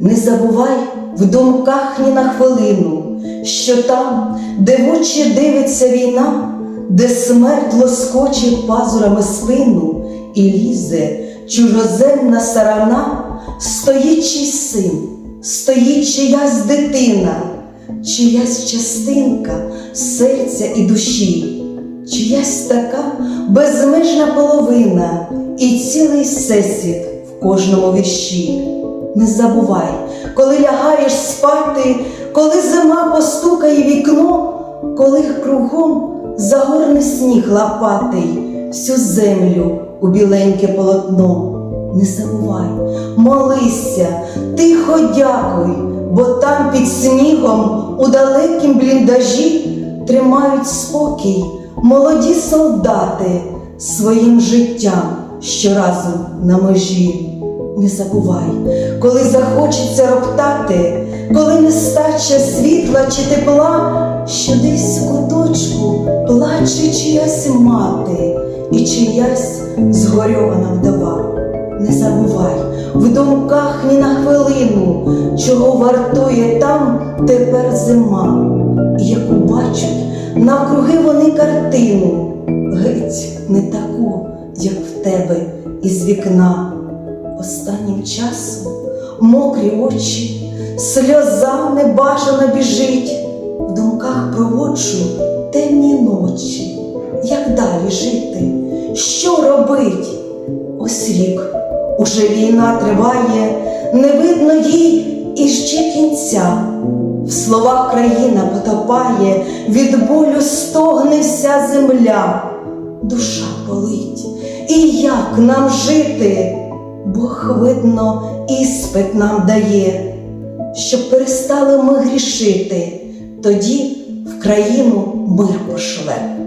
Не забувай в думках ні на хвилину, що там, де в очі дивиться війна, де смерть лоскоче пазурами спину і лізе чужоземна сарана, стоїть чийсь син, стоїть чиясь дитина, чиясь частинка серця і душі, чиясь така безмежна половина і цілий всесвіт в кожному вірші. Не забувай, коли лягаєш спати, коли зима постукає вікно, коли кругом загорне сніг лопатий, всю землю у біленьке полотно. Не забувай, молися, тихо дякуй, бо там під снігом у далекім бліндажі тримають спокій молоді солдати своїм життям щоразу на межі. Не забувай, коли захочеться роптати, коли нестача світла чи тепла, що десь в куточку плаче чиясь мати і чиясь згорьована вдова. Не забувай в думках ні на хвилину, чого вартує там тепер зима, і яку бачать навкруги вони картину, геть не таку, як в тебе із вікна. Останнім часом мокрі очі, сльоза небажано біжить, в думках проводжу темні ночі, як далі жити, що робить? Ось рік уже війна триває, не видно їй іще кінця. В словах країна потопає, від болю стогне вся земля, душа болить, і як нам жити? Бог, видно, іспит нам дає, щоб перестали ми грішити, тоді в країну мир пошле.